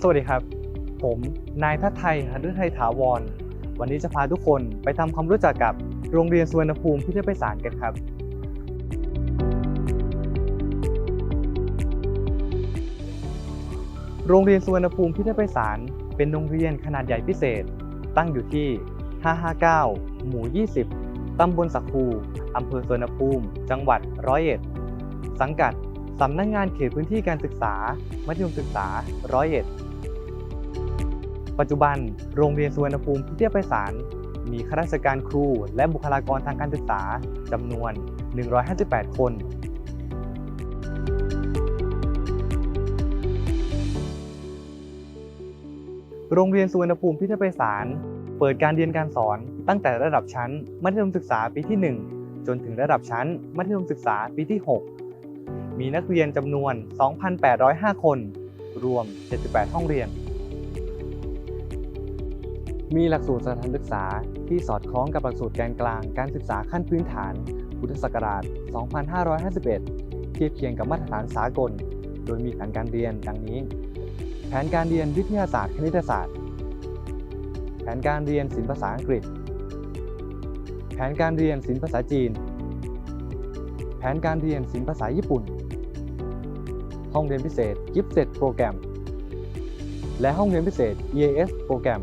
สวัสดีครับ ผมนายทัศไทยหันฤทัยถาวร วันนี้จะพาทุกคนไปทำความรู้จักกับโรงเรียนสุวรรณภูมิพิทยาไพศาลกันครับ โรงเรียนสุวรรณภูมิพิทยาไพศาลเป็นโรงเรียนขนาดใหญ่พิเศษ ตั้งอยู่ที่ 559 หมู่ 20 ตำบลสักคูอำเภอสุวรรณภูมิ จังหวัดร้อยเอ็ด สังกัดสำนักงานเขตพื้นที่การศึกษา มัธยมศึกษาร้อยเอ็ด ปัจจุบันโรงเรียนสุวรรณภูมิพิทยาไพศาลมีข้าราชการครู และบุคลากรทางการศึกษาจำนวน 158 คน โรงเรียนสุวรรณภูมิพิทยาไพศาลเปิดการเรียนการสอนตั้งแต่ระดับชั้น มัธยมศึกษาปีที่ 1 จนถึงระดับชั้น มัธยมศึกษาปีที่ 6 มีนักเรียนจำนวน 2,805 คน รวม 78 ห้องเรียน มีหลักสูตรสถานศึกษาที่สอดคล้องกับหลักสูตรแกนกลางการศึกษาขั้นพื้นฐาน พุทธศักราช 2551 เทียบเคียงกับมาตรฐานสากล โดยมีแผนการเรียนดังนี้ แผนการเรียนวิทยาศาสตร์คณิตศาสตร์ แผนการเรียนศิลปภาษาอังกฤษ แผนการเรียนศิลปภาษาจีน แผนการเรียนศิลปภาษาญี่ปุ่น ห้องเรียนพิเศษ Gifted โปรแกรมและห้องเรียนพิเศษ EAS โปรแกรม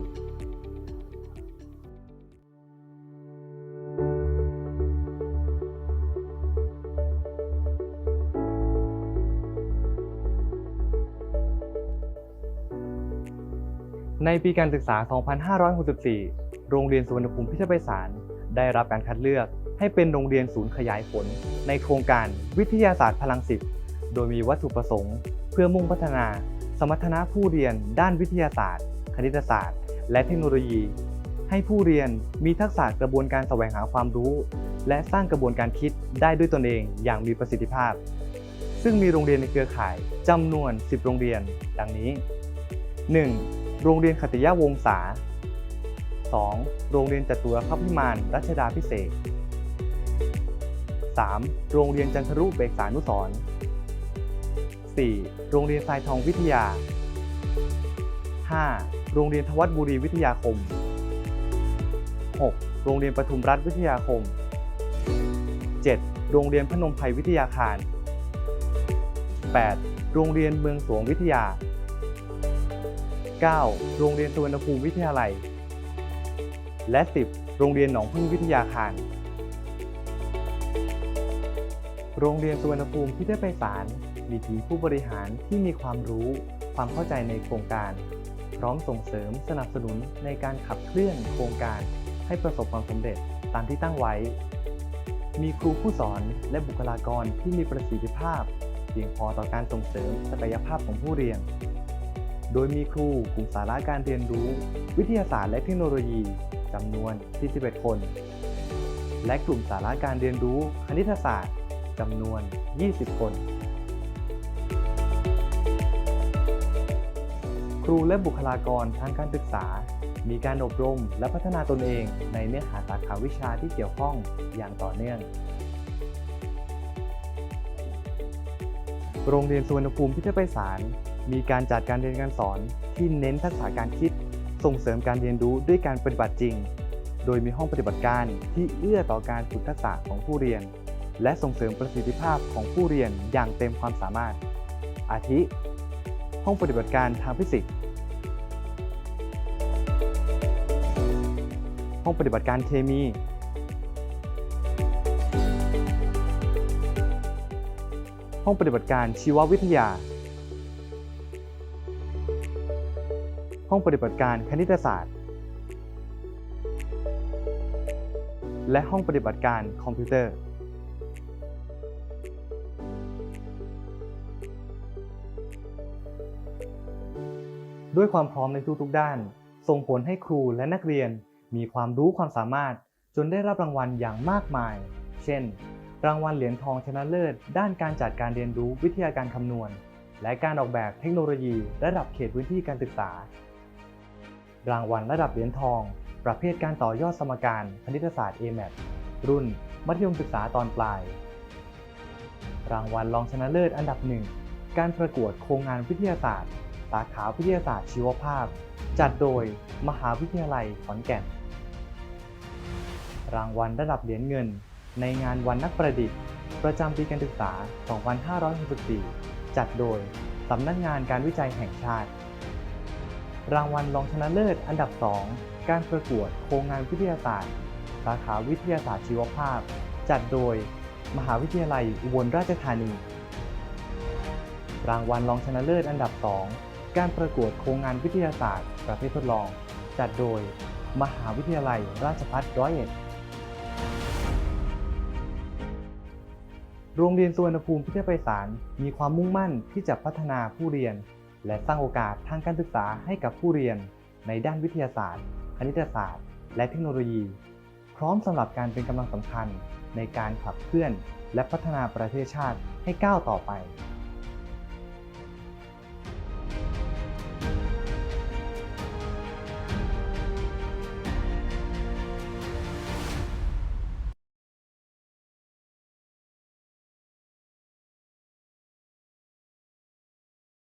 ในปีการศึกษา 2564 โรงเรียนสุวรรณภูมิพิทยาไพศาลได้รับการคัดเลือกให้เป็นโรงเรียนศูนย์ขยายผล ในโครงการวิทยาศาสตร์พลังสิบโดยมีวัตถุประสงค์ เพื่อมุ่งพัฒนา สมรรถนะผู้เรียน ด้านวิทยาศาสตร์ คณิตศาสตร์ และเทคโนโลยี ให้ผู้เรียนมีทักษะกระบวนการแสวงหาความรู้ และสร้างกระบวนการคิดได้ด้วยตนเองอย่างมีประสิทธิภาพ ซึ่งมีโรงเรียนในเครือข่ายจำนวน 10 โรงเรียน ดังนี้ 1. โรงเรียนขัติยวงศา 2. โรงเรียนจตุรพัพิมานรัชดาพิเศษ 3. โรงเรียนจันทรุเบกษานุสร 4. โรงเรียนทรายทองวิทยา 5. โรงเรียนทวัตบุรีวิทยาคม 6. โรงเรียนปทุมรัฐวิทยาคม 7. โรงเรียนพนมไพรวิทยาคาร 8. โรงเรียนเมืองสวงวิทยา 9. โรงเรียนสุวรรณภูมิวิทยาลัย และ 10. โรงเรียนหนองพึ่งวิทยาคาร โรงเรียนสุวรรณภูมิพิทยาไพศาลมีทีมผู้บริหารที่มีความรู้ ความเข้าใจในโครงการ พร้อมส่งเสริมสนับสนุนในการขับเคลื่อนโครงการ ให้ประสบความสำเร็จตามที่ตั้งไว้ มีครูผู้สอนและบุคลากรที่มีประสิทธิภาพ เพียงพอต่อการส่งเสริมศักยภาพของผู้เรียน โดยมีครูกลุ่มสาระการเรียนรู้ วิทยาศาสตร์และเทคโนโลยีจำนวน 41 คน และกลุ่มสาระการเรียนรู้คณิตศาสตร์จำนวน 20 คน ครูและบุคลากรทางการศึกษา มีการอบรมและพัฒนาตนเองในเนื้อหาสาขาวิชาที่เกี่ยวข้องอย่างต่อเนื่อง โรงเรียนสุวรรณภูมิพิทยาไพศาล มีการจัดการเรียนการสอนที่เน้นทักษะการคิด ส่งเสริมการเรียนรู้ด้วยการปฏิบัติจริง โดยมีห้องปฏิบัติการที่เอื้อต่อการฝึกทักษะของผู้เรียน และส่งเสริมประสิทธิภาพของผู้เรียนอย่างเต็มความสามารถ อาทิ ห้องปฏิบัติการทางฟิสิกส์ ห้องปฏิบัติการเคมี ห้องปฏิบัติการชีววิทยา ห้องปฏิบัติการคณิตศาสตร์ และห้องปฏิบัติการคอมพิวเตอร์ ด้วยความพร้อมในทุกๆด้าน ส่งผลให้ครูและนักเรียนมีความรู้ความสามารถจนได้รับรางวัลอย่างมากมาย เช่น รางวัลเหรียญทองชนะเลิศ ด้านการจัดการเรียนรู้วิทยาการคำนวณ และการออกแบบเทคโนโลยีระดับเขตพื้นที่การศึกษา รางวัลระดับเหรียญทอง ประเภทการต่อยอดสมการคณิตศาสตร์ AMAT รุ่น มัธยมศึกษาตอนปลาย รางวัลรองชนะเลิศอันดับหนึ่งการประกวดโครงงานวิทยาศาสตร์ สาขาวิทยาศาสตร์ชีวภาพ จัดโดยมหาวิทยาลัยขอนแก่น รางวัลระดับเหรียญเงิน ในงานวันนักประดิษฐ์ ประจำปีการศึกษา 2564 จัดโดยสำนักงานการวิจัยแห่งชาติ รางวัลรองชนะเลิศอันดับ 2 การประกวดโครงงานวิทยาศาสตร์ สาขาวิทยาศาสตร์ชีวภาพ จัดโดย มหาวิทยาลัยอุบลราชธานี รางวัลรองชนะเลิศอันดับ 2 การประกวดโครงงานวิทยาศาสตร์ ประเภททดลอง จัดโดย มหาวิทยาลัยราชภัฏร้อยเอ็ดโรงเรียนสุวรรณภูมิพิทยาไพศาลมีความมุ่งมั่นที่จะพัฒนาผู้เรียน และสร้างโอกาสทางการศึกษาให้กับผู้เรียน ในด้านวิทยาศาสตร์ คณิตศาสตร์ และเทคโนโลยี พร้อมสำหรับการเป็นกำลังสำคัญในการขับเคลื่อน และพัฒนาประเทศชาติให้ก้าวต่อไป